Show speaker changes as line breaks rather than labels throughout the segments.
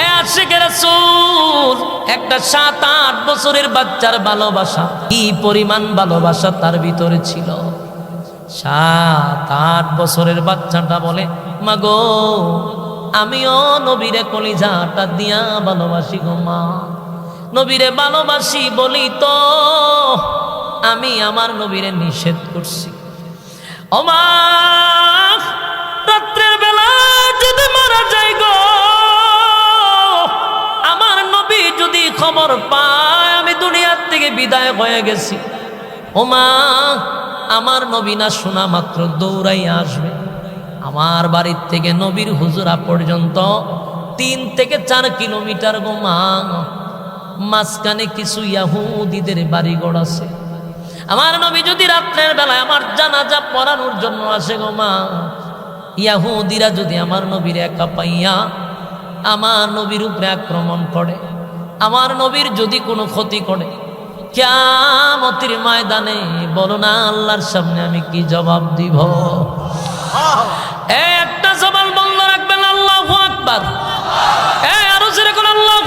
এ আশিকের রাসূল, একটা সাত, আট বছরের বাচ্চার ভালোবাসা, কি পরিমাণ ভালোবাসা তার ভিতরে ছিল? সাত, আট বছরের বাচ্চাটা বলে, মাগো, আমিও নবীরে কলিজাটা দিয়া ভালোবাসি গো মা। নবীরে ভালোবাসি বলি তো, আমি আমার নবীরে নিষেধ করছি। ওমা রাত্রের বেলা যদি মারা যাই গো খবর পায় আমি দুনিয়ার থেকে বিদায় হয়ে গেছি। ওমা আমার নবী না শোনা মাত্র দৌড়াই আসবে। আমার বাড়ির থেকে নবীর হুজুরা পর্যন্ত তিন থেকে চার কিলোমিটার গো মা। মাঝখানে কিছু ইয়াহুদিদের বাড়ি বাড়িঘর আছে। আমার নবী যদি রাত্রের বেলায় আমার জানাজা পড়ানোর জন্য আসে গো মা, ইয়াহুদিরা যদি আমার নবীর একা পাইয়া আমার নবীর উপরে আক্রমণ করে। আমার নবীর যদি কোনো ক্ষতি করে কেমতির ময়দানে বলো না আল্লাহর সামনে আমি কি জবাব দিব? একটা জবান বন্ধ রাখবেন, আল্লাহ আকবার। আরও আল্লাহ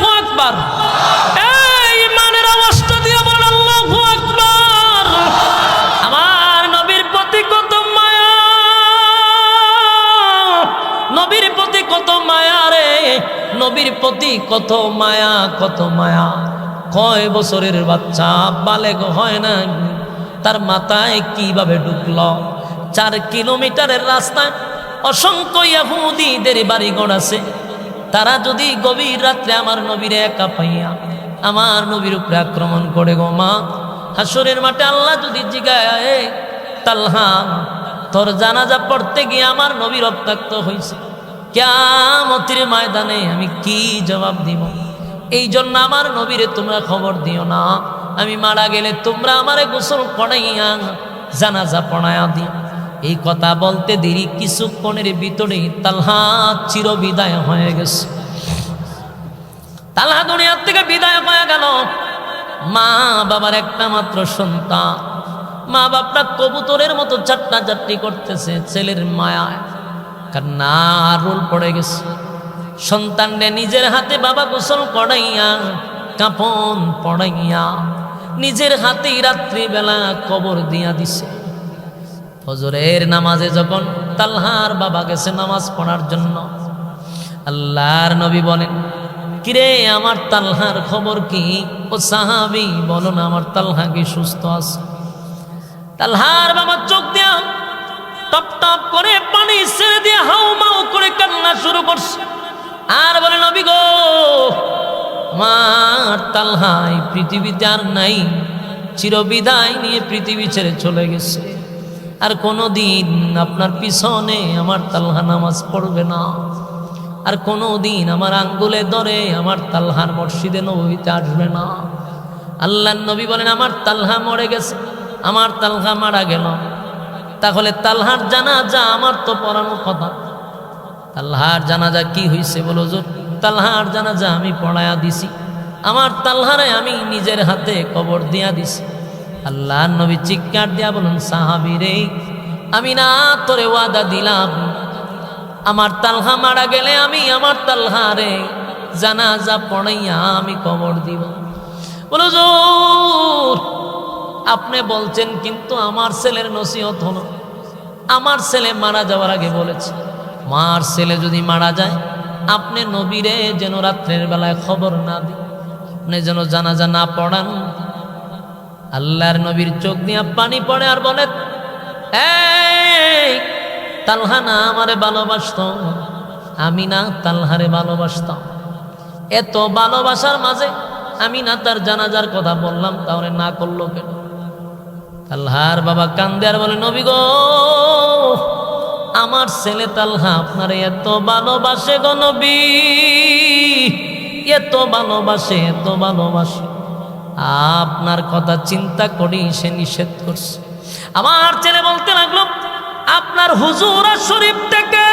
নবীর কত মায়া রে। নবীর প্রতি কত মায়া কত মায়া। কয় বছরের বাচ্চা বালেগ হয় না। তার মাথায় কীভাবে ঢুকলো? চার কিলোমিটারের রাস্তায় অসংখ্য ইয়াহুদিদের বাড়িঘর আছে। তারা যদি গভীর রাত্রে আমার নবীরে একা পাইয়া আমার নবীর উপরে আক্রমণ করে গো মা হাসরের মাঠে আল্লাহ যদি জিগায় "এ, তালহা তোর জানাজা পড়তে গিয়ে আমার নবী রক্তাক্ত হয়েছে কেমতির ময়দানে আমি কি জবাব দিব? এই জন্য আমার নবীরে তোমরা খবর দিও না। আমি মারা গেলে তোমরা আমারে গোসল পড়াইয়া জানাজা পড়াইয়া দিও। এই কথা বলতে দেরি, কিছুক্ষণের ভিতরেই তালহা চির বিদায় হয়ে গেছে। তালহা দুনিয়ার থেকে বিদায় হয়ে গেল। মা বাবার একটা মাত্র সন্তান। মা বাপটা কবুতরের মতো চাট্টা চাট্টি করতেছে ছেলের মায়ায়। কান্না রোল পড়ে গেছে। সন্তানরে নিজের হাতে বাবা গোসল করাইয়া, কাপন পড়াইয়া নিজের হাতেই রাত্রিবেলা কবর দিয়া দিছে। ফজরের নামাজে যখন তালহার বাবা গেছে নামাজ পড়ার জন্য, আল্লাহর নবী বলেন, কিরে, আমার তালহার খবর কি? ও সাহাবি, বলো না, আমার তালহা কি সুস্থ আছে? তালহার বাবা চোখ দিয়া টপ টপ করে পানি ছেড়ে দিয়ে হাউ মাউ করে কান্না শুরু করছে। আর বলে, নবী গো আমার তালহাই পৃথিবীতে আর নাই। চিরবিদায় নিয়ে পৃথিবী ছেড়ে চলে গেছে। আর কোনো দিন আপনার পিছনে আমার তালহা নামাজ পড়বে না। আর কোনো দিন আমার আঙ্গুলে ধরে আমার তালহার মসজিদে নবীতে আসবে না। আল্লাহ নবী বলেন, আমার তালহা মরে গেছে। আমার তালহা মারা গেল। তাহলে তালহার জানাজা আমার তো পড়ানোর কথা তালহার জানাজা কি হয়েছে বলো জোর তালহার জানাজা আমি পড়ায়া দিছি। আমার তালহারে আমি নিজের হাতে কবর দিয়া দিছি। আল্লাহ নবী চিৎকার দিয়া বলুন, সাহাবি রে, আমি না তোরে ওয়াদা দিলাম। আমার তালহা মারা গেলে আমি আমার তালহারে জানাজা পড়াইয়া আমি কবর দিব। বলো জোর আপনি বলছেন, কিন্তু আমার ছেলের নসিহত হলো। আমার ছেলে মারা যাওয়ার আগে বলেছে, মার ছেলে যদি মারা যায়, আপনি নবীরে যেন রাত্রের বেলায় খবর না দিন, আপনি যেন জানাজা না পড়ান। আল্লাহর নবীর চোখ দিয়ে পানি পড়ে আর বলে তালহা না আমারে ভালোবাসত? আমি না তালহারে ভালোবাসতাম। এত ভালোবাসার মাঝে আমি না তার জানাজার কথা বললাম, তাহলে না করল কেন? তালহার বাবা কান্দে আর বলে, নবী গো, আমার ছেলে তালহা আপনার এত ভালোবাসে গো নবী, এত ভালোবাসে এত ভালোবাসে। আপনার কথা চিন্তা করি সে নিষেধ করছে। আমার ছেলে বলতে লাগল, আপনার হুজুরা শরীফ থেকে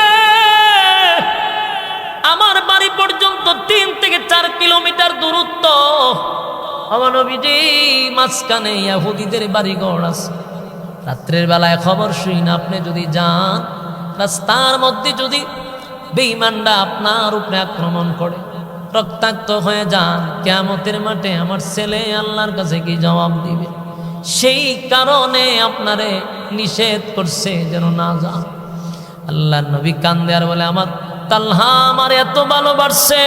আমার বাড়ি পর্যন্ত তিন থেকে চার কিলোমিটার দূরত্ব আমার নবীজি মাঝখানে ইয়াহুদিদের বাড়িঘর আছে। রাত্রের বেলায় খবর শুই না, আপনি যদি যান, রাস্তার মধ্যে যদি বেইমানরা আপনার উপরে আক্রমণ করে, রক্তাক্ত হয়ে যান, কেয়ামতের মাঠে আমার ছেলে আল্লাহর কাছে কি জবাব দিবে? সেই কারণে আপনারে নিষেধ করছে যেন না যান। আল্লাহ নবী কান্দে আর বলে, আমার তাল্হা আমার এত ভালোবাসছে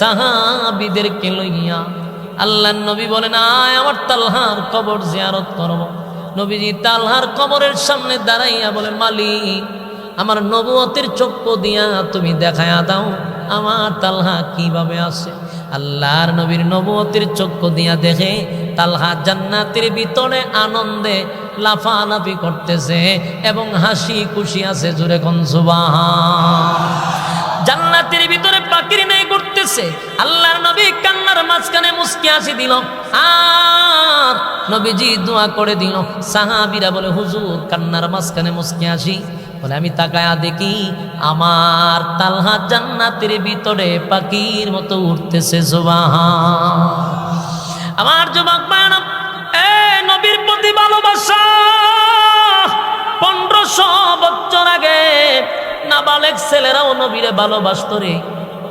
সাহাবিদেরকে লইয়া আল্লাহ নবী বলেন, আয় আমার তালহার কবর জিয়ারত করব। নবীজি তালহার কবরের সামনে দাঁড়াইয়া বলে মালিক, আমার নবুয়তের চক্ষু দিয়া তুমি দেখায়া দাও, আমার তালহা কীভাবে আছে? আল্লাহর নবীর নবুয়তের চক্ষু দিয়া দেখে তালহা জান্নাতের ভিতরে আনন্দে লাফালাফি করতেছে এবং হাসি খুশি আছে জোরে কোন জান্নাতের ভিতরে পাখির নেই করতেছে আল্লাহর নবী কান্নার মাঝখানে মুসকি আসি দিল। আর নবীজি দোয়া করে দিল। সাহাবিরা বলে, হুজুর, কান্নার মাঝখানে মুসকি আসি বলে, আমি তাকায়া দেখি আমার তালহা জান্নাতের ভিতরে পাখির মতো উঠতেছে জোবাহা আমার যুবক এ নবীর প্রতি ভালোবাসা, পনেরোশো বছর আগে নাবালেক ছেলেরাও নবীরে ভালোবাসত রে।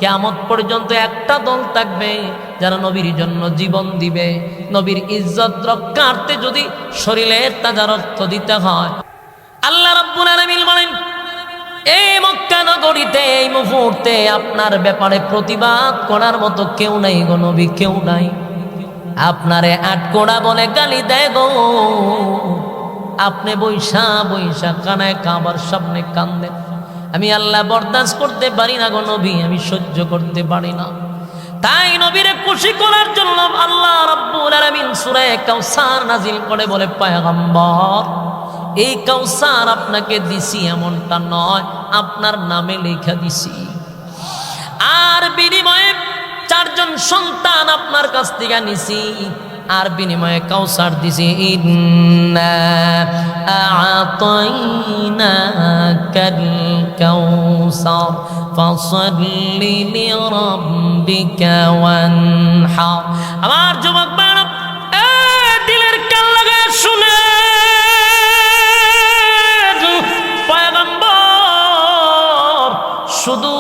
কেমন পর্যন্ত একটা দল থাকবে যারা নবীর জন্য জীবন দিবে। নবীর ইজ্জত রক্ষার্থে যদি শরীরের তাজা রক্ত দিতে হয়। আল্লাহ রাব্বুল আলামিন বলেন, এই মক্কা নগরীতে এই মুহূর্তে আপনার ব্যাপারে প্রতিবাদ করার মতো কেউ নাই গো নবী, কেউ নাই। আপনারে আটকোড়া বলে গালি দেয় গো। আপনি বৈশা বৈশা কানায় কাবার সামনে কান্দেন। আমি আল্লাহ বরদাস্ত করতে পারি না গো নবী, আমি সহ্য করতে পারি না। তাই নবীরে খুশি করার জন্য আল্লাহ রাব্বুল আলামিন সূরা কাউসার নাজিল করে বলে, পয়গম্বর, এই কাউসার আপনাকে দিছি এমনটা নয়, আপনার নামে লেখা দিছি। আর বিনিময়ে চারজন সন্তান আপনার কাছ থেকে নিছি। আর বিনিময়ে কাউসার দিছি, ইন্না আতাইনাকাল কাউসার, ফাসাল্লি লিরাব্বিকা ওয়ানহার আমার যুবক বাড়া দিলের কান লাগায় শুনে শুধু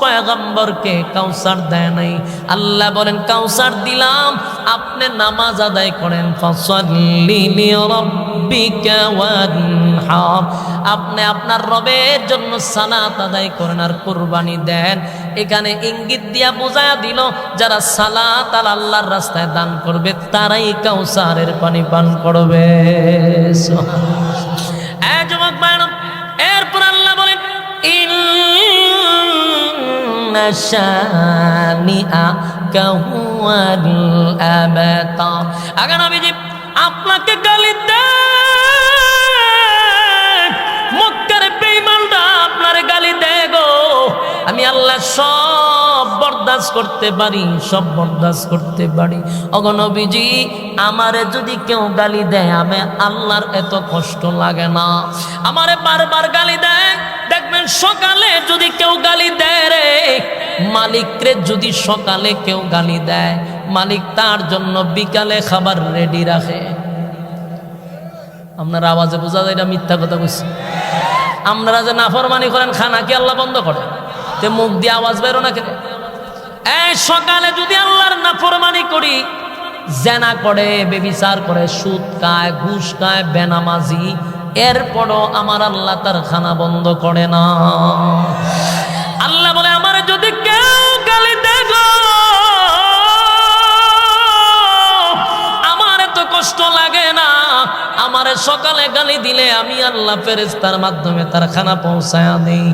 পয়গম্বরকে কাউসার দেয় নাই। আল্লাহ বলেন, কাউসার দিলাম, আপনি নামাজ আদায় করেন। আপনি আপনার রবের জন্য সালাত আদায় করেন আর কুরবানি দেন। এখানে ইঙ্গিত দিয়া বোঝায়া দিল, যারা সালাত আর আল্লাহর রাস্তায় দান করবে, তারাই কাউসারের পানি পান করবে। এরপর আপনাকে গালি দেয়। মক্কার বেঈমানরা আপনার গালি দেয় গো। আমি আল্লাহ সব বরদাস্ত করতে পারি, সব বরদাস্ত করতে পারি। অগনবীজি আমারে যদি কেউ গালি দেয়, আমি আল্লাহর এত কষ্ট লাগে না। আমারে বারবার গালি দেয় সকালে যদি কেউ গালি দেয় রে, মালিকরে যদি সকালে কেউ গালি দেয়, মালিক তার জন্য বিকালে খাবার রেডি রাখে। আপনার আওয়াজে বোঝা যায় এটা মিথ্যা কথা বলছি আপনারা যে নাফরমানি করেন, খানা কি আল্লাহ বন্ধ করে? তে মুখ দিয়ে আওয়াজ বেরো না কেন? এই সকালে যদি আল্লাহর নাফরমানি করি, জেনা করে, বেবিচার করে, সুদ খায়, ঘুষ খায়, বেনামাজি এরপরও আমার আল্লাহ তার খানা বন্ধ করে না। আল্লাহ বলে আমার সকালে গালি দিলে আমি আল্লাহ ফেরেস্তার মাধ্যমে তার খানা পৌঁছায়া নেই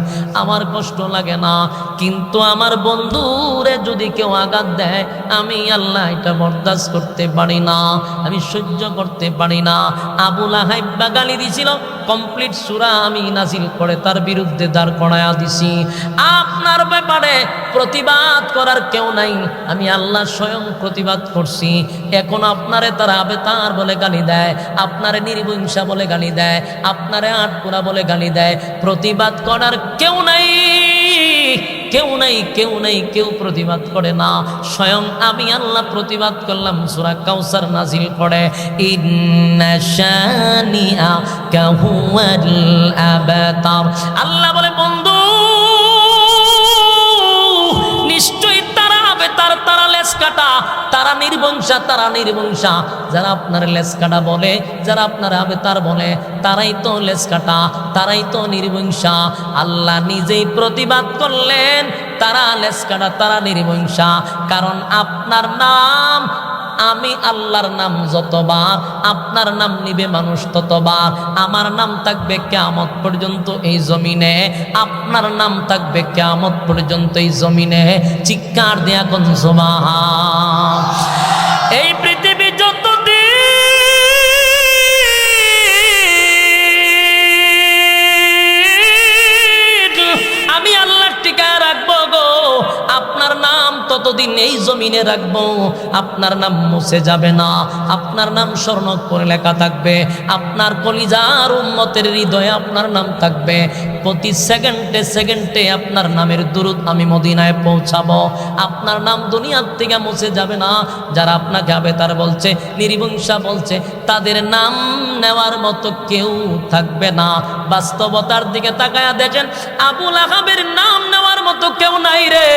আমার কষ্ট লাগে না, কিন্তু আমার বন্ধুরে যদি কেউ আঘাত দেয়, আমি আল্লাহ এটা বরদাস্ত করতে পারি না, আমি সহ্য করতে পারি না। আবুল আহাইব্বা গালি দিছিল কমপ্লিট সুরা আমি নাজিল করে তার বিরুদ্ধে দাঁড় করায়া দিছি। আপনার ব্যাপারে প্রতিবাদ করার কেউ নাই। আমি আল্লাহ স্বয়ং প্রতিবাদ করছি। এখন আপনারে তারা আবেতার বলে গালি দেয়, আপনারে নির্বংসা বলে গালি দেয়, আপনারে আটপুরা বলে গালি দেয়। প্রতিবাদ করার কেউ নাই। কেউ নাই কেউ নাই, কেউ প্রতিবাদ করে না। স্বয়ং আমি আল্লাহ প্রতিবাদ করলাম, সুরা কাউসার নাজিল করে আল্লাহ তারা নির্বংশা তারা নির্বংশা। যারা আপনার লেস কাটা বলে, যারা আপনার আবেতার বলে, তারাই তো লেস কাটা তারাই তো নির্বংশা। আল্লাহ নিজেই প্রতিবাদ করলেন, তারা লেস কাটা তারা নির্বংশা। কারণ আপনার নাম আমি আল্লাহর নাম যতবার, আপনার নাম নিবে মানুষ ততবার, আমার নাম থাকবে কেয়ামত পর্যন্ত এই জমিনে, আপনার নাম থাকবে কেয়ামত পর্যন্ত এই জমিনে, চিৎকার দেয়া কোন এই নাম ততদিন এই জমিনে রাখব, আপনার নাম মুছে যাবে না। আপনার নাম স্বর্ণ করে লেখা থাকবে। আপনার কলিজার উন্মতের হৃদয়ে আপনার নাম থাকবে। প্রতি সেকেন্ডে সেকেন্ডে আপনার নামের দূরত আমি মদিনায় পৌঁছাবো। আপনার নাম দুনিয়ার থেকে মুছে যাবে না। যারা আপনাকে আবে তার বলছে, নির্বংশা বলছে, তাদের নাম নেওয়ার মতো কেউ থাকবে না। বাস্তবতার দিকে তাকায়া দেখেন, আবুল আহাবের নাম নেওয়ার মতো কেউ নাই রে।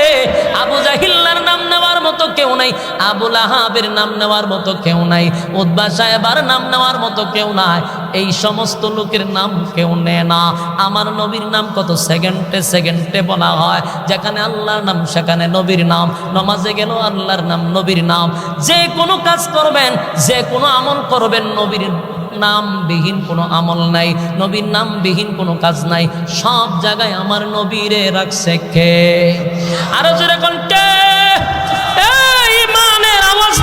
আবু জাহিল্লার নাম নেওয়ার মতো কেউ নাই আবুল আহাবের নাম নেওয়ার মতো কেউ নাই উদ্বা সাহেবার নাম নেওয়ার মতো কেউ নাই, এই সমস্ত লোকের নাম কেউ নেয় না। আমার নবীর নাম কত সেকেন্ডে সেকেন্ডে বলা হয়, যেখানে আল্লাহর নাম, সেখানে নবীর নাম, নমাজে গেল আল্লাহর নাম, নবীর নাম। যে কোনো কাজ করবেন, যে কোনো আমল করবেন, নবীর নামবিহীন কোনো আমল নাই, নবীর নামবিহীন কোনো কাজ নাই, সব জায়গায় আমার নবীরে রাখছে কে? আরও জোরে কোন কে? এই ইমানের আওয়াজ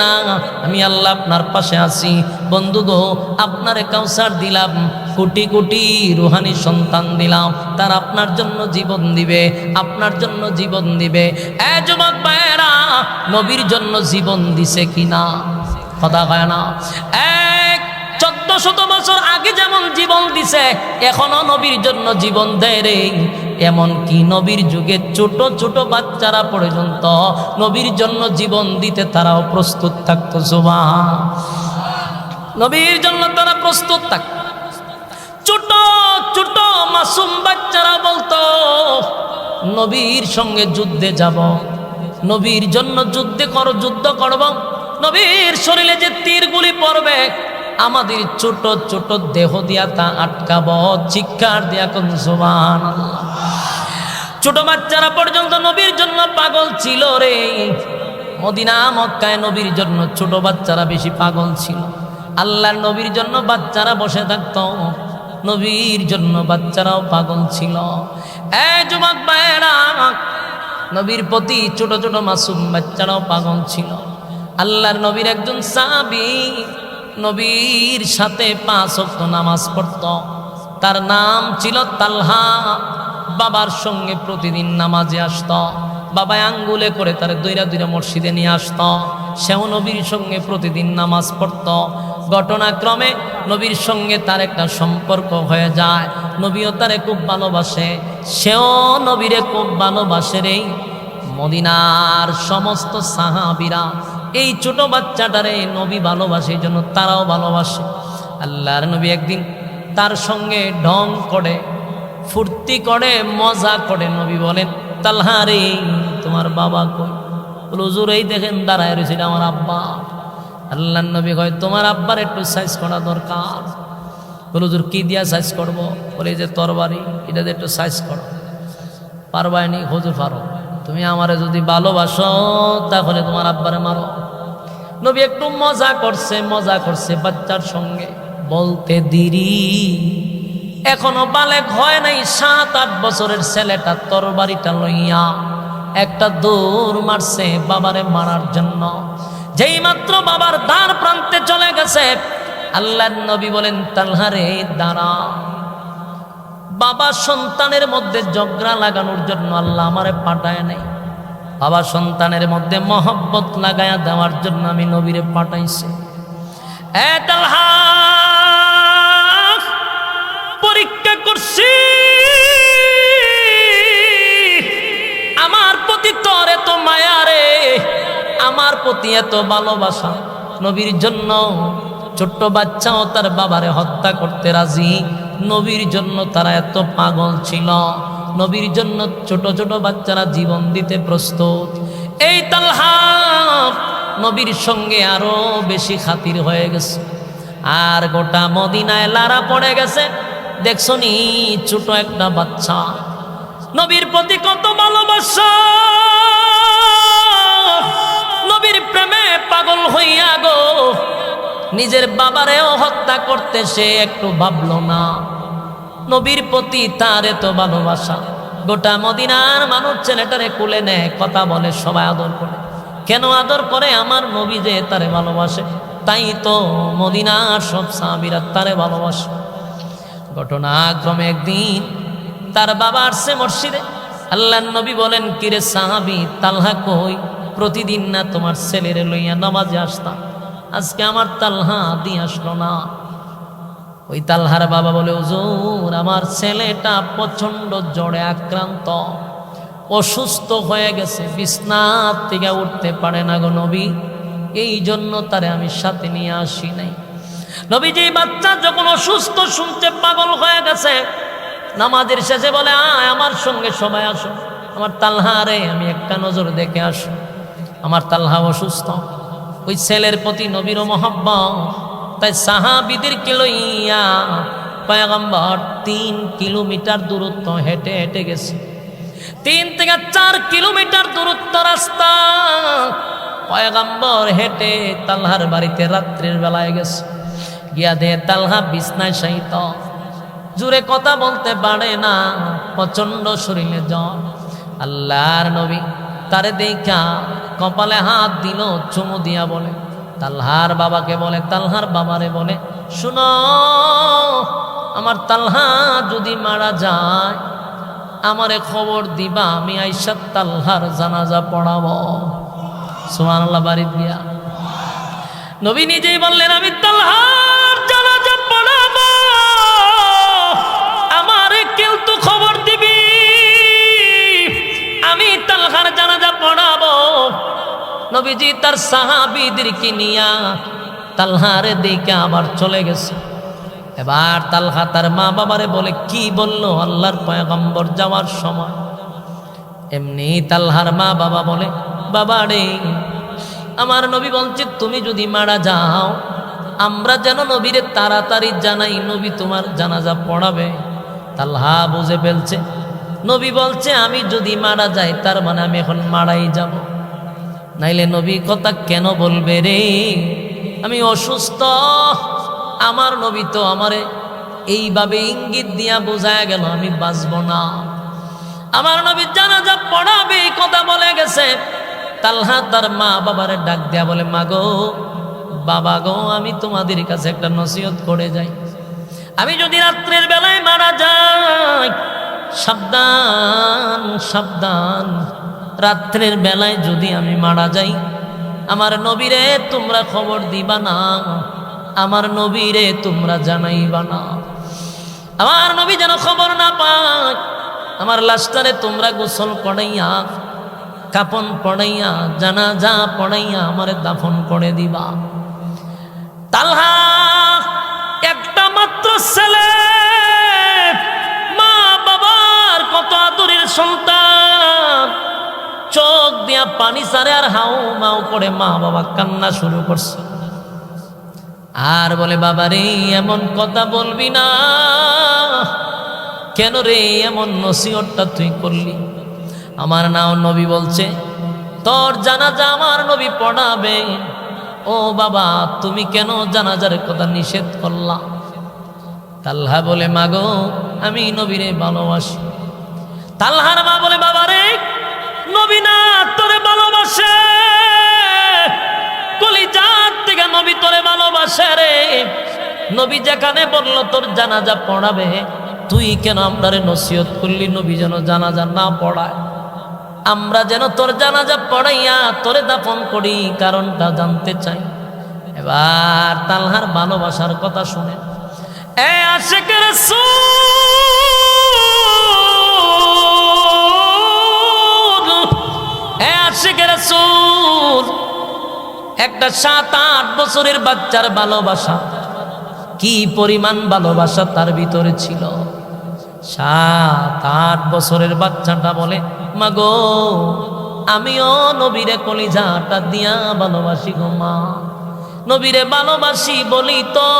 না, আমি আল্লাহ আপনার পাশে আছি। বন্ধু গো, আপনারে কাউসার দিলাম কোটি কোটি রুহানি সন্তান দিলাম। তার আপনার জন্য জীবন দিবে, আপনার জন্য জীবন দিবে। এ যুবক ভাইয়েরা, নবীর জন্য জীবন দিছে কিনা? কথা হয় না। এক চোদ্দ শত বছর আগে যেমন জীবন দিছে, এখনও নবীর জন্য জীবন দেয় রে। এমন কি নবীর যুগে ছোট ছোট বাচ্চারা পর্যন্ত নবীর জন্য জীবন দিতে তারাও প্রস্তুত থাকতো জোবা নবীর জন্য তারা প্রস্তুত থাকত। ছোট মাসুম বাচ্চারা বলতো, নবীর সঙ্গে যুদ্ধে যাব, নবীর জন্য যুদ্ধে কর, যুদ্ধ করব। নবীর শরীরে যে তীরগুলি পড়বে, আমাদের ছোট ছোট দেহ দিয়া তা আটকাব। চিৎকার দিয়া কোন সুবান ছোট বাচ্চারা পর্যন্ত নবীর জন্য পাগল ছিল রে। মদিনা, মক্কায় নবীর জন্য ছোট বাচ্চারা বেশি পাগল ছিল। আল্লাহর নবীর জন্য বাচ্চারা বসে থাকতো। নবীর জন্য বাচ্চারাও পাগল ছিল। নবীর প্রতি ছোট ছোট মাসুম বাচ্চারাও পাগল ছিল। আল্লাহর নবীর একজন সাবি নবীর সাথে পাঁচ অক্ত নামাজ পড়ত। তার নাম ছিল তালহা। বাবার সঙ্গে প্রতিদিন নামাজে আসত। বাবা আঙ্গুলে করে তার দৈরা দৈরা মসজিদে নিয়ে আসত। সেও নবীর সঙ্গে প্রতিদিন নামাজ পড়ত। ঘটনাক্রমে নবীর সঙ্গে তার একটা সম্পর্ক হয়ে যায়। নবীও তারে খুব ভালোবাসে। সেও নবীরে খুব ভালোবাসে রে। মদিনার সমস্ত সাহাবিরা এই ছোট বাচ্চাটারে নবী ভালোবাসে, এই জন্য তারাও ভালোবাসে। আল্লাহর নবী একদিন তার সঙ্গে ঢং করে, ফুর্তি করে, মজা করে নবী বলেন তালহা রে, তোমার বাবা কই? হুজুর, এই দেখেন দাঁড়ায় রয়েছে আমার আব্বা। আল্লাহ নবী কয়, তোমার আব্বার একটু সাইজ করা দরকার। হুজুর, কি দিয়া সাইজ করব? বলে যে তরবারি, এটা একটু সাইজ করো। পারবায়নি, হুজুর, পারো। তুমি আমারে যদি ভালোবাসো, তাহলে তোমার আব্বারে মারো। নবী একটু মজা করছে মজা করছে বাচ্চার সঙ্গে। বলতে দিরি। এখনও বালেক হয় নাই, সাত, আট বছরের ছেলেটা তরবারিটা লইয়া একটা দৌড় মারছে বাবারে মারার জন্য। যেই মাত্র বাবার দ্বার প্রান্তে চলে গেছে, আল্লাহ নবী বলেন তালহারে দাঁড়া। বাবা সন্তানের মধ্যে জগড়া লাগানোর জন্য আল্লাহ আমারে পাঠায় নাই। বাবা সন্তানের মধ্যে মহব্বত লাগায়া দেওয়ার জন্য আমি নবীরে পাঠাইছি। এ তালহা পরীক্ষা করছি। আমার প্রতি তোর এত মায়া রে, আমার প্রতি এত ভালোবাসা। নবীর জন্য ছোট্ট বাচ্চাও তার বাবারে হত্যা করতে রাজি। নবীর জন্য তারা এত পাগল ছিল। নবীর জন্য ছোট ছোট বাচ্চারা জীবন দিতে প্রস্তুত। এই তালহা নবীর সঙ্গে আরও বেশি খাতির হয়ে গেছে। আর গোটা মদিনায় লারা পড়ে গেছে। দেখছ নি ছোট একটা বাচ্চা। নবীর প্রতি কত ভালোবাসা। নবীর প্রেমে পাগল হইয়া গো। নিজের বাবারেও হত্যা করতে সে একটু ভাবলো না। নবীর প্রতি তার এত ভালোবাসা। গোটা মদিনার মানুষ ছেলেটারে কুলে নেয়, কথা বলে, সবাই আদর করে। কেন আদর করে? আমার নবী যে তারে ভালোবাসে, তাই তো মদিনার সব সাহাবিরা তারে ভালোবাসে। ঘটনাক্রমে একদিন তার বাবা আসছে মসজিদে। আল্লাহ নবী বলেন, কিরে সাহাবি, তালহা কই? প্রতিদিন না তোমার ছেলেরে লইয়া নামাজে আসতাম। আজকে আমার তালহা দিয়ে আসলো না। ওই তালহার বাবা বলে, হুজুর, আমার ছেলেটা প্রচণ্ড জ্বরে আক্রান্ত। অসুস্থ হয়ে গেছে, বিছনার থেকে উঠতে পারে না গো নবী। এই জন্য তারে আমি সাথে নিয়ে আসি নাই। নবীজি বাচ্চা যখন অসুস্থ শুনতে পাগল হয়ে গেছে, নামাজের শেষে বলে, আয়, আমার সঙ্গে সবাই আসো। আমার তালহা রে, আমি একটা নজর দেখে আসো। আমার তালহা অসুস্থ। ওই ছেলের প্রতি নবীর মহব্বত। তাই সাহাবিদেরকে লইয়া পয়গম্বর তিন কিলোমিটার দূরত্ব হেঁটে হেঁটে গেছে। তিন থেকে চার কিলোমিটার দূরত্ব রাস্তা। পয়গম্বর হেঁটে তালহার বাড়িতে রাত্রির বেলায় গেছে। গিয়া দে, তালহা বিছনায় সাহিত জুড়ে কথা বলতে পারে না প্রচণ্ড শরীরে জ্বর। আল্লাহর নবী তারে দেখা কপালে হাত দিল, চুমু দিয়া বলে। তালহার বাবাকে বলে, তালহার বাবারে বলে, শুনো, আমার তালহা যদি মারা যায়, আমারে খবর দিবা, আমি আইসা তালহার জানাজা পড়াবো। সোমান আল্লাহ বাড়ি দিয়া। নবী নিজেই বললেন, আমি তালহার নবীজি তার সাহাবিদেরকে নিয়া তালহারে দেখে আবার চলে গেছে। এবার তালহা তার মা বাবারে বলে, কি বলল আল্লাহর পয়গম্বর যাওয়ার সময়? এমনি তালহার মা বাবা বলে, বাবা রে, আমার নবী বলছে, তুমি যদি মারা যাও, আমরা যেন নবীরে তাড়াতাড়ি জানাই, নবী তোমার জানাজা পড়াবে। তালহা বুঝে ফেলছে নবী বলছে, আমি যদি মারা যাই, তার মানে আমি এখন মারাই যাব। নাইলে নবী কথা কেন বলবে রে? আমি অসুস্থ, আমার নবী তো আমারে এইভাবে ইঙ্গিত দিয়া বোঝায় গেল, আমি বাঁচব না। আমার নবী জানা জানাজা পড়াবে এই কথা বলে গেছে। তালহা তার মা বাবারে ডাক দেয়া বলে, মা গো, বাবা গো, আমি তোমাদের কাছে একটা নসিহত করে যাই। আমি যদি রাত্রের বেলায় মারা যাই সাবধান সাবধান। রাত্রের বেলায় যদি আমি মারা যাই, আমার নবীরে তোমরা খবর দিবা না, আমার নবীরে তোমরা জানাইবা না। আমার নবী যেন খবর না পায়, আমার লাশটারে তোমরা গোসল করাইয়া, কাপন পড়াইয়া জানাজা পড়াইয়া আমারে দাফন করে দিবা। তালহা, একটা মাত্র ছেলে আদরের সন্তান। চোখ দিয়া পানি সারে আর হাউ মাউ করে মা বাবা কান্না শুরু করছে। আর বলে, বাবা রে, এমন কথা বলবি না। কেন রে, এমন নসিহতটা তুই করলি? আমার নাও নবী বলছে, তোর জানাজা আমার নবী পড়াবে। ও বাবা, তুমি কেন জানাজার কথা নিষেধ করলা? তাল্হা বলে, মাগো, আমি নবীরে ভালোবাসি। তাল্হার মা বলে বাবা রে নবী না, তোরে ভালোবাসে। কলিজার থেকে নবী তোরে ভালোবাসে রে। নবী যেখানে বলল, তোর জানাজা পড়াবে। তুই কেন আমরারে নসিহত করলি? নবী যেন জানাজা না পড়ায়। আমরা যেন তোর জানাজা পড়াইয়া তোরে দাফন করি, কারণটা জানতে চাই। এবার তালহার ভালোবাসার কথা শুনে, এ আশেকের এ একটা সাত, আট বছরের বাচ্চার ভালোবাসা। কি পরিমাণ ভালোবাসা তার ভিতরে ছিল? সাত, আট বছরের বাচ্চাটা বলে, মাগো, আমিও নবীরে কলিজাটা দিয়া ভালোবাসি গো মা। নবীরে ভালোবাসি বলি তো,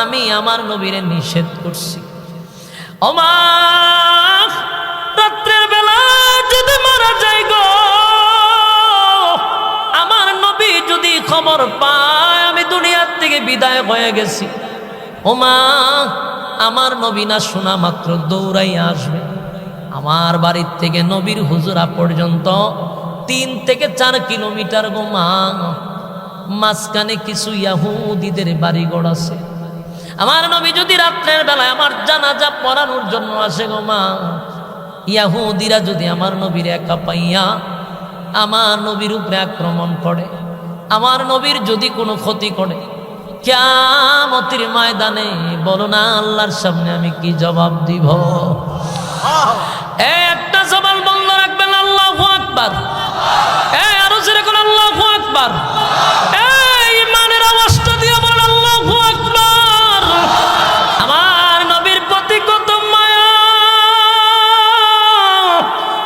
আমি আমার নবীরে নিষেধ করছি। অমা রাত্রের বেলা যদি মারা যায় গো খবর পায় আমি দুনিয়ার থেকে বিদায় হয়ে গেছি। ওমা, আমার নবী না শোনা মাত্র দৌড়াই আসবে। আমার বাড়ির থেকে নবীর হুজুরা পর্যন্ত তিন থেকে চার কিলোমিটার গো মা মাঝখানে কিছু ইয়াহুদিদের বাড়িঘর আছে। আমার নবী যদি রাত্রের বেলায় আমার জানাজা পড়ানোর জন্য আসে গো মা ইয়াহুদিরা যদি আমার নবীর একা পাইয়া আমার নবীর উপরে আক্রমণ করে। আমার নবীর যদি কোনো ক্ষতি করে কেমতির ময়দানে বলো না আল্লাহর সামনে আমি কি জবাব দিব? একটা জবান বন্ধ রাখবেন, আল্লাহ আকবার। আরও আল্লাহ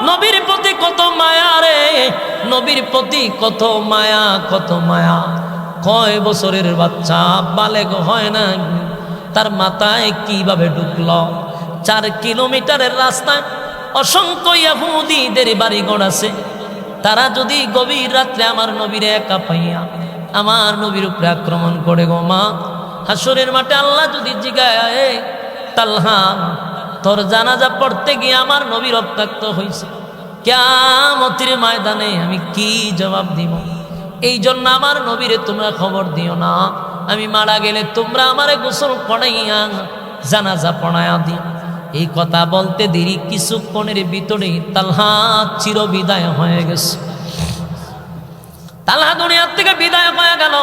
নবীর কত মায়া নবীর প্রতি কত মায়া কত মায়া। কয় বছরের বাচ্চা বালেগ হয় না। তার মাথায় কীভাবে ঢুকল? চার কিলোমিটারের রাস্তায় অসংখ্য ইয়াহুদিদের বাড়িঘর আছে। তারা যদি গভীর রাত্রে আমার নবীরে একা পাইয়া আমার নবীর উপরে আক্রমণ করে গো মা হাসরের মাঠে আল্লাহ যদি জিগায় "এ, তালহা তোর জানাজা পড়তে গিয়ে আমার নবী রক্তাক্ত হয়েছে কেমতির ময়দানে আমি কি জবাব দিব? এই জন্য আমার নবীরে তোমরা খবর দিও না। আমি মারা গেলে তোমরা আমারে গোসল পড়াইয়া জানাজা পড়াইয়া দিও। এই কথা বলতে দেরি, কিছুক্ষণের ভিতরে তালহা চির বিদায় হয়ে গেছে। তালহা দুনিয়ার থেকে বিদায় হয়ে গেল।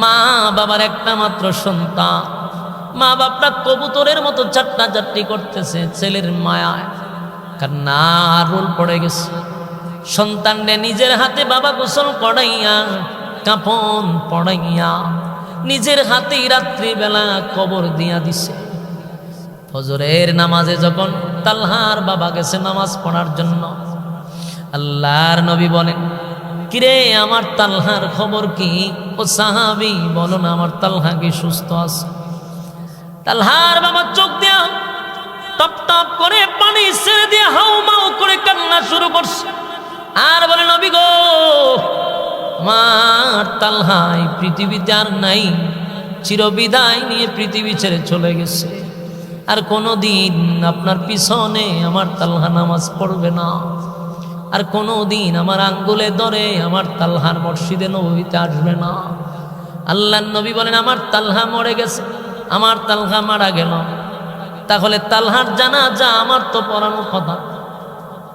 মা বাবার একটা মাত্র সন্তান। মা বাপটা কবুতরের মতো চাট্টা চাট্টি করতেছে, ছেলের মায়ায়। কান্না রোল পড়ে গেছে। সন্তানরে নিজের হাতে বাবা গোসল পড়াইয়া কাপন পড়াইয়া, নিজের হাতেই রাত্রিবেলা কবর দিয়া দিছে। ফজরের নামাজে যখন তালহার বাবা গেছে নামাজ পড়ার জন্য, আল্লাহর নবী বলেন, কিরে, আমার তালহার খবর কি? ও সাহাবি, বলো না, আমার তালহা কি সুস্থ আছে? তালহার বাবা চোখ দিয়া টপ টপ করে পানি ছেড়ে দিয়ে হাউ মাউ করে কান্না শুরু করছে। আর বলে, নবী গো, মার তালহাই পৃথিবীতে আর নাই। চিরবিদায় নিয়ে পৃথিবী ছেড়ে চলে গেছে। আর কোনো দিন আপনার পিছনে আমার তালহা নামাজ পড়বে না। আর কোনো দিন আমার আঙ্গুলে ধরে আমার তালহার মসজিদে নবীতে আসবে না। আল্লাহ নবী বলেন, আমার তালহা মরে গেছে। আমার তালহা মারা গেল। তাহলে তালহার জানাজা আমার তো পড়ানোর কথা।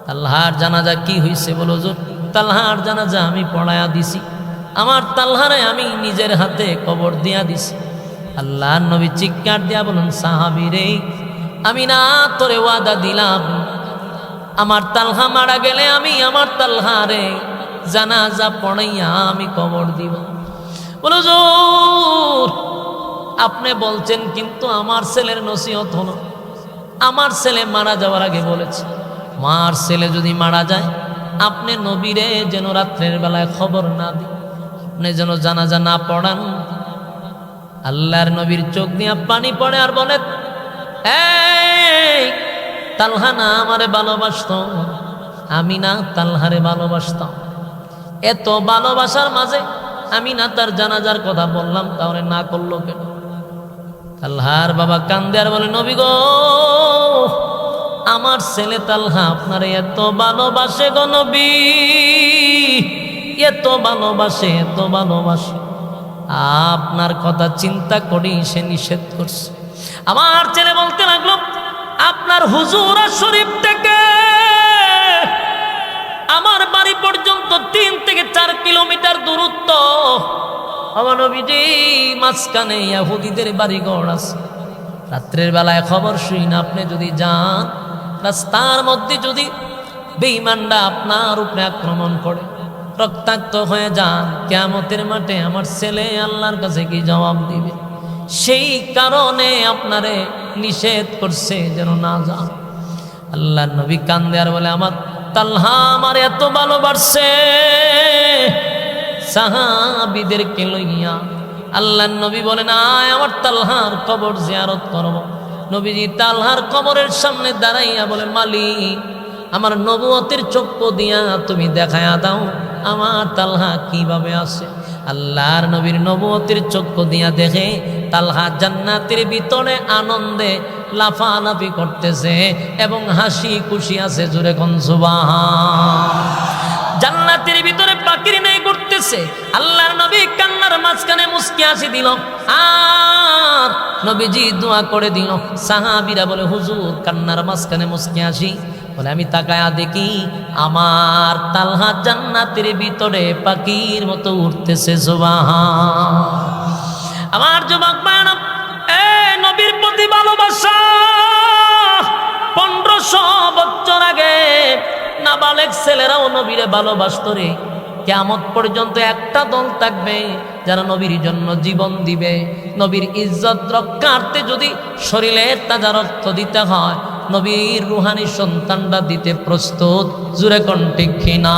তালহার জানাজা কি হয়েছে বলো জোর তালহার জানাজা আমি পড়ায়া দিছি। আমার তালহারে আমি নিজের হাতে কবর দিয়া দিছি। আল্লাহর নবী চিৎকার দিয়া বলুন সাহাবি রে, আমি না তোরে ওয়াদা দিলাম। আমার তালহা মারা গেলে আমি আমার তালহারে জানাজা পড়াইয়া আমি কবর দিব। বলো জোর আপনি বলছেন, কিন্তু আমার ছেলের নসিহত হলো। আমার ছেলে মারা যাওয়ার আগে বলেছে, মার ছেলে যদি মারা যায়, আপনি নবীরে যেন রাত্রের বেলায় খবর না দিন, আপনি যেন জানাজা না পড়ান। আল্লাহর নবীর চোখ দিয়ে পানি পড়ে আর বলে তালহা না আমারে ভালোবাসত? আমি না তালহারে ভালোবাসতাম। এত ভালোবাসার মাঝে আমি না তার জানাজার কথা বললাম, তাহলে না করল কেন? তালহার বাবা কান্দে আর বলে, নবী গো, আমার ছেলে তালহা আপনার এত ভালোবাসে গো নবী, এত ভালোবাসে এত ভালোবাসে। আপনার কথা চিন্তা করি সে নিষেধ করছে। আমার ছেলে বলতে লাগল, আপনার হুজুরা শরীফ থেকে আমার বাড়ি পর্যন্ত তিন থেকে চার কিলোমিটার দূরত্ব আমার মাঝখানে ইয়াহুদিদের বাড়িঘর আছে। রাত্রের বেলায় খবর শুই আপনি যদি যান, রাস্তার মধ্যে যদি বেইমানরা আপনার উপরে আক্রমণ করে, রক্তাক্ত হয়ে যান কেমতের মাঠে আমার ছেলে আল্লাহর কাছে কি জবাব দিবে? সেই কারণে আপনারে নিষেধ করছে যেন না যান। আল্লাহ নবী কান্দে আর বলে, আমার তালহা আমার এত ভালোবাসছে সাহাবিদেরকে লইয়া আল্লাহ নবী বলেন, আয় আমার তালহার কবর জিয়ারত করব। নবীজি তালহার কবরের সামনে দাঁড়াইয়া বলে মালিক, আমার নবুয়তের চক্ষু দিয়া তুমি দেখায়া দাও, আমার তালহা কীভাবে আসে আল্লাহর নবীর নবুয়তের চক্ষু দিয়া দেখে তালহা জান্নাতের ভিতরে আনন্দে লাফালাফি করতেছে এবং হাসি খুশি আছে জুড়ে কনসুবাহা জান্নাতের ভিতরে করতেছে আল্লাহর নবী কান্নার মাঝখানে মুসকি আসি দিল। আর নবীজি দোয়া করে দিল। সাহাবিরা বলে, হুজুর, কান্নার মাঝখানে মুসকি আসি বলে, আমি তাকায়া দেখি, আমার তালহা জান্নাতের ভিতরে পাখির মতো উঠতেছে আমার যুবক এ নবীর প্রতি ভালোবাসা পনেরোশো বছর আগে নাবালেক ছেলেরাও নবীরে ভালোবাসত রে। কেমন পর্যন্ত একটা দল থাকবে যারা নবীর জন্য জীবন দিবে। নবীর ইজ্জত রক্ষার্থে যদি শরীরের তাজা রক্ত দিতে হয়, নবীর রুহানি সন্তানটা দিতে প্রস্তুত। জুড়ে কণ্ঠে কিনা?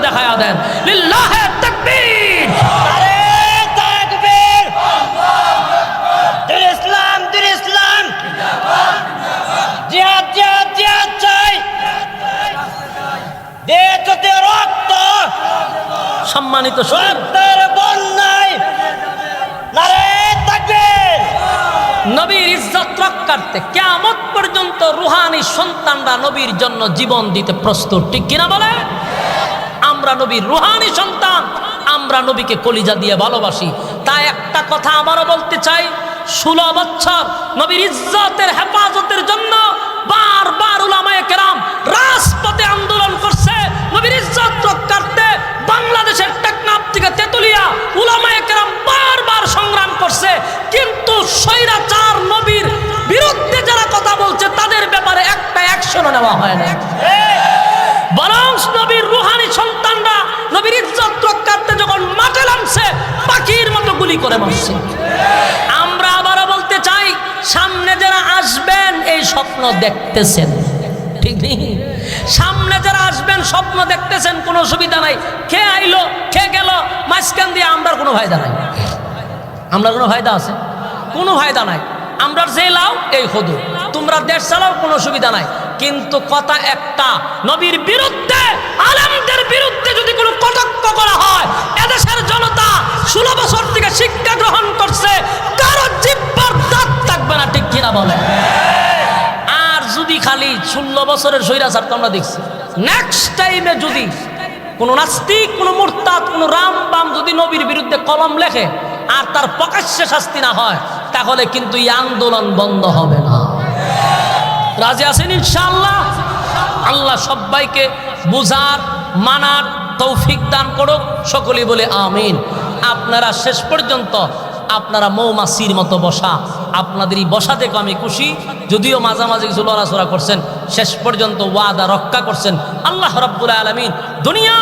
দেখায়া দেন।
জিহাদ জিহাদ। রক্ত
সম্মানিত
রক্তের বন্যায়
নবীর ইজ্জত রক্ষার্থে কেমত পর্যন্ত রুহানি সন্তানরা নবীর জন্য জীবন দিতে প্রস্তুত ঠিক কিনা বলে? আমরা নবীর রুহানি সন্তান আমরা নবীকে কলিজা দিয়ে ভালোবাসি। তাই একটা কথা আবারও বলতে চাই ষোলো বছর নবীর ইজ্জতের হেফাজতের জন্য বারবার উলামায়ে কেরাম রাজপথে আন্দোলন করছে। ইজ্জত রক্ষার্থে বাংলাদেশের টেকনাফ থেকে তেতুলিয়া উলামায়ে কেরাম বারবার সংগ্রাম করছে। কিন্তু স্বৈরাচার নবীর বিরুদ্ধে যারা কথা বলছে, তাদের ব্যাপারে একটা অ্যাকশনও নেওয়া হয় না বরং নবীর রুহানি সন্তানরা নবীর ইজ্জত রক্ষার্থে যখন মাঠে নামছে, পাখির মতো গুলি করে মারছে। আমরা আবারও বলতে চাই, সামনে যারা আসবেন, এই স্বপ্ন দেখতেছেন। ঠিক নেই। সামনে যারা আসবেন, স্বপ্ন দেখতেছেন, কোনো অসুবিধা নাই। কে আইলো, কে গেল, মাঝখান দিয়ে আমরা কোনো ফায়দা নাই। আমরা কোনো ফায়দা আছে? কোনো ফায়দা নাই। আমরা যে লাও, এই হদু। তোমরা দেশ চালাও, কোনো সুবিধা নাই। কিন্তু কথা একটা, নবীর বিরুদ্ধে, আলেমদের বিরুদ্ধে যদি কোনো কটাক্ষ করা হয়, এদেশের জনতা ষোলো বছর থেকে শিক্ষা গ্রহণ করছে, কারও জিব্বার দাঁত থাকবে না, ঠিক কিনা বলে খালি ষোলো বছরের স্বৈরাচার তো আমরা দেখছি। নেক্সট টাইমে যদি কোনো নাস্তিক, কোনো মুরতাদ, কোনো রাম বাম যদি নবীর বিরুদ্ধে কলম লেখে আর তার প্রকাশ্যে শাস্তি না হয়, তাহলে কিন্তু এই আন্দোলন বন্ধ হবে না। রাজি আছেন ইনশাআল্লাহ? আল্লাহ সবাইকে বুঝার, মানার, তৌফিক দান করুক, সকলেই বলে আমিন। আপনারা শেষ পর্যন্ত আপনারা মৌমাছির মতো বসা। আপনাদের এই বসা দেখো, আমি খুশি। যদিও মাঝামাঝি কিছু লড়াচড়া করছেন, শেষ পর্যন্ত ওয়াদা রক্ষা করছেন। আল্লাহ রব্বুল আলমিন দুনিয়া,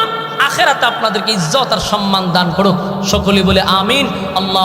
আখেরাতে আপনাদেরকে ইজ্জত আর সম্মান দান করুক। সকলে বলে আমিন। আল্লাহ